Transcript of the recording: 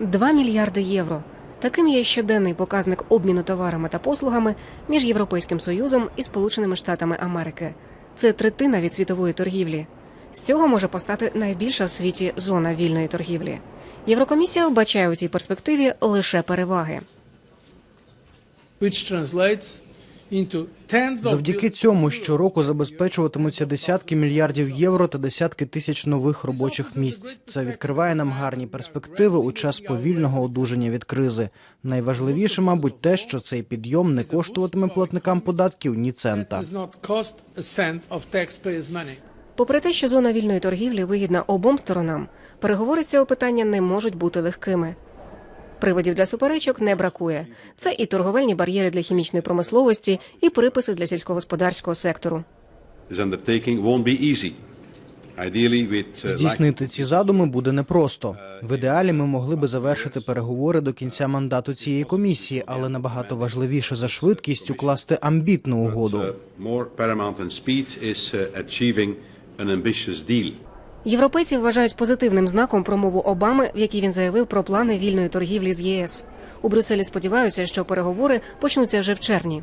2 мільярди євро. Таким є щоденний показник обміну товарами та послугами між Європейським Союзом і Сполученими Штатами Америки. Це третина від світової торгівлі. З цього може постати найбільша в світі зона вільної торгівлі. Єврокомісія вбачає у цій перспективі лише переваги. which translates Завдяки цьому щороку забезпечуватимуться десятки мільярдів євро та десятки тисяч нових робочих місць. Це відкриває нам гарні перспективи у час повільного одужання від кризи. Найважливіше, мабуть, те, що цей підйом не коштуватиме платникам податків ні цента. Попри те, що зона вільної торгівлі вигідна обом сторонам, переговори з цього питання не можуть бути легкими. Приводів для суперечок не бракує. Це і торговельні бар'єри для хімічної промисловості, і приписи для сільськогосподарського сектору. Uh, Здійснити ці задуми буде непросто. В ідеалі ми могли би завершити переговори до кінця мандату цієї комісії, але набагато важливіше за швидкість укласти амбітну угоду. Європейці вважають позитивним знаком промову Обами, в якій він заявив про плани вільної торгівлі з ЄС. У Брюсселі сподіваються, що переговори почнуться вже в червні.